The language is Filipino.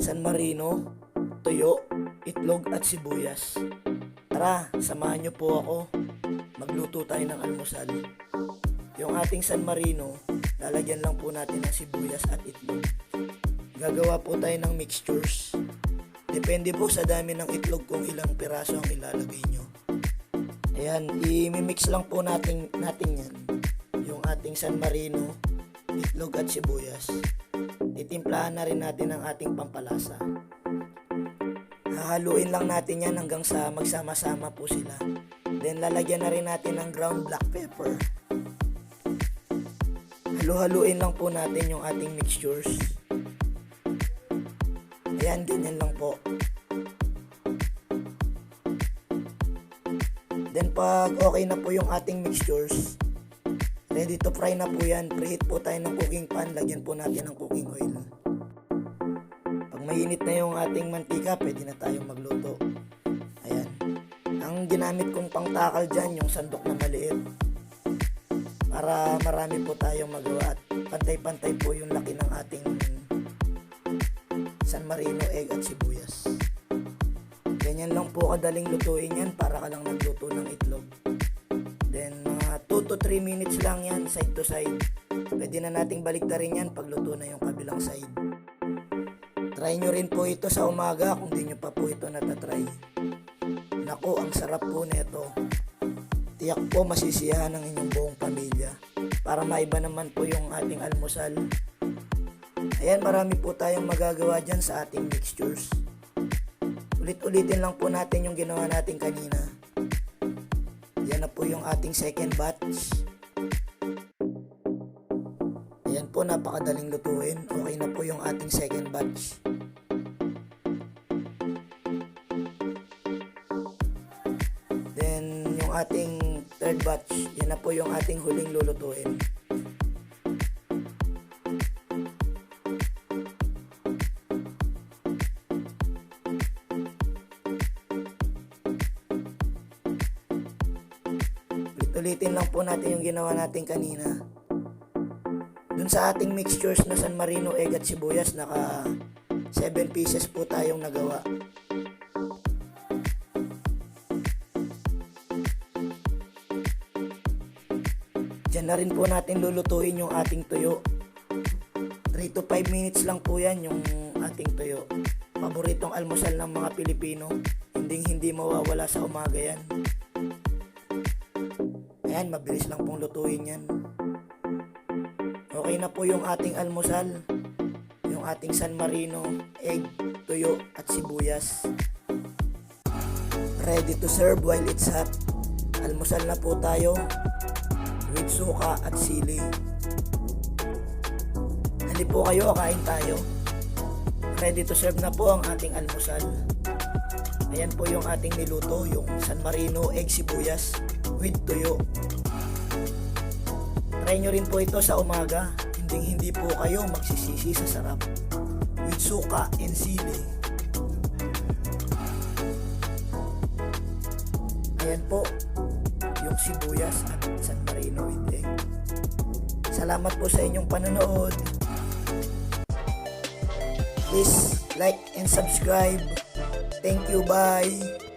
San Marino, tuyo, itlog at sibuyas. Tara, samahan niyo po ako. Magluto tayo ng almusal. Yung ating San Marino, lalagyan lang po natin ng sibuyas at itlog. Gagawa po tayo ng mixtures. Depende po sa dami ng itlog kung ilang piraso ang ilalagay nyo. Ayan, i-mix lang po natin, natin yan. Yung ating San Marino, itlog at sibuyas. Titimplahan na rin natin ang ating pampalasa. Hahaluin lang natin yan hanggang sa magsama-sama po sila. Then lalagyan na rin natin ng ground black pepper. Halu-haluin lang po natin yung ating mixtures. Ayan, ganyan lang po. Then pag okay na po yung ating mixtures, ready to fry na po yan. Preheat po tayo ng cooking pan, lagyan po natin ng cooking oil. Pag mainit na yung ating mantika, pwede na tayong magluto. Ayan. Ang ginamit kong pangtakal dyan, yung sandok na maliit. Para marami po tayong magawa at pantay-pantay po yung laki ng ating San Marino egg at sibuyas. Ganyan lang po kadaling lutuin yan para ka lang nagluto ng itlog. Then mga 2 to 3 minutes lang yan side to side. Pwede na nating baliktarin yan pag luto na yung kabilang side. Try nyo rin po ito sa umaga kung di nyo pa po ito natatry. Nako, ang sarap po nito. Tiyak po masisiyahan ng inyong buong pamilya. Para maiba naman po yung ating almusal. Ayan, marami po tayong magagawa dyan sa ating mixtures. Ulit-ulitin lang po natin yung ginawa natin kanina. Na po yung ating second batch. Ayan po, napakadaling lutuin. Okay na po yung ating second batch. Then, yung ating third batch, yan na po yung ating huling lulutuin. Ulit-ulitin lang po natin yung ginawa natin kanina. Dun sa ating mixtures na San Marino egg at sibuyas, naka 7 pieces po tayong nagawa. Diyan na rin po natin lulutuin yung ating tuyo. 3 to 5 minutes lang po yan yung ating tuyo. Paboritong almusal ng mga Pilipino. Hindi hindi mawawala sa umaga yan. Ayan, mabilis lang pong lutuin yan. Okay na po yung ating almusal. Yung ating San Marino, egg, tuyo, at sibuyas. Ready to serve while it's hot. Almusal na po tayo with suka at sili. Hali po kayo, kain tayo. Ready to serve na po ang ating almusal. Ayan po yung ating niluto, yung San Marino egg sibuyas with tuyo. Try nyo rin po ito sa umaga. Hindi hindi po kayo magsisisi sa sarap. With suka and sili. Ayan po, yung sibuyas at San Marino with egg. Salamat po sa inyong panonood. Please like and subscribe. Thank you, bye.